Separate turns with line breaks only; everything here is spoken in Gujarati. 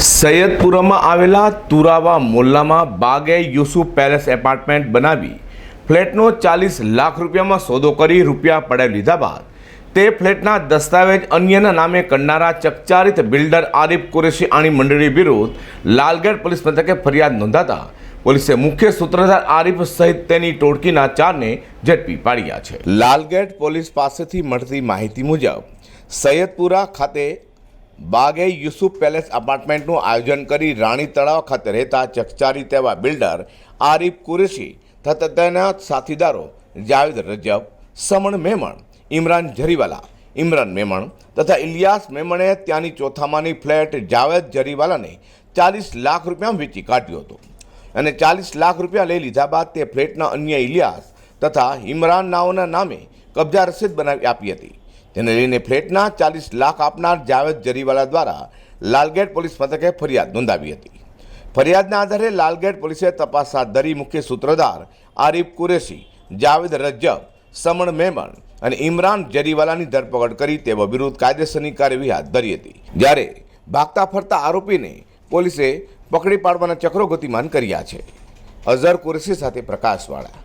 સૈયદપુરામાં આવેલા તુરાવા મોલ્લામાં બાગે યુસુફ પેલેસ એપાર્ટમેન્ટ બનાવી ફ્લેટનો ચાલીસ લાખ રૂપિયામાં સોદો કરી રૂપિયા પડાવી લીધા બાદ તે ફ્લેટના દસ્તાવેજ અન્યના નામે કરનારા ચકચારિત બિલ્ડર આરિફ કુરેશી આણી મંડળી વિરુદ્ધ લાલગેટ પોલીસ મથકે ફરિયાદ નોંધાતા પોલીસે મુખ્ય સૂત્રધાર આરિફ સહિત તેની ટોળકીના ચારને ઝડપી પાડ્યા છે. લાલગેટ પોલીસ પાસેથી મળતી માહિતી મુજબ સૈયદપુરા ખાતે બાગે યુસુફ પેલેસ અપાર્ટમેન્ટનું આયોજન કરી રાણી તળાવ ખાતે રહેતા ચકચારી તેવા બિલ્ડર આરિફ કુરેશી તથા તેના સાથીદારો જાવેદ રજબ, સમણ મેમણ, ઇમરાન જરીવાલા, ઇમરાન મેમણ તથા ઇલિયાસ મેમણે ત્યાંની ચોથામાની ફ્લેટ જાવેદ જરીવાલાને ચાલીસ લાખ રૂપિયામાં વેચી કાઢ્યો હતો. અને ચાલીસ લાખ રૂપિયા લઈ લીધા બાદ તે ફ્લેટના અન્ય ઇલિયાસ તથા ઇમરાન નાઓના નામે કબજા રસીદ બનાવી આપી હતી. તેને લઈને ફ્લેટના ચાલીસ લાખ આપનાર જાવેદ જરીવાલા દ્વારા લાલગેટ પોલીસ મથકે ફરિયાદ નોંધાવી હતી. ફરિયાદના આધારે લાલગેટ પોલીસે તપાસ હાથ ધરી મુખ્ય સૂત્રધાર આરિફ કુરેશી, જાવેદ રજ્જબ, સમણ મેમણ અને ઇમરાન જરીવાલાની ધરપકડ કરી તેઓ વિરુદ્ધ કાયદેસરની કાર્યવાહી હાથ ધરી હતી. જ્યારે ભાગતા ફરતા આરોપીને પોલીસે પકડી પાડવાના ચક્રો ગતિમાન કર્યા છે. અઝહર કુરેશી સાથે પ્રકાશવાળા.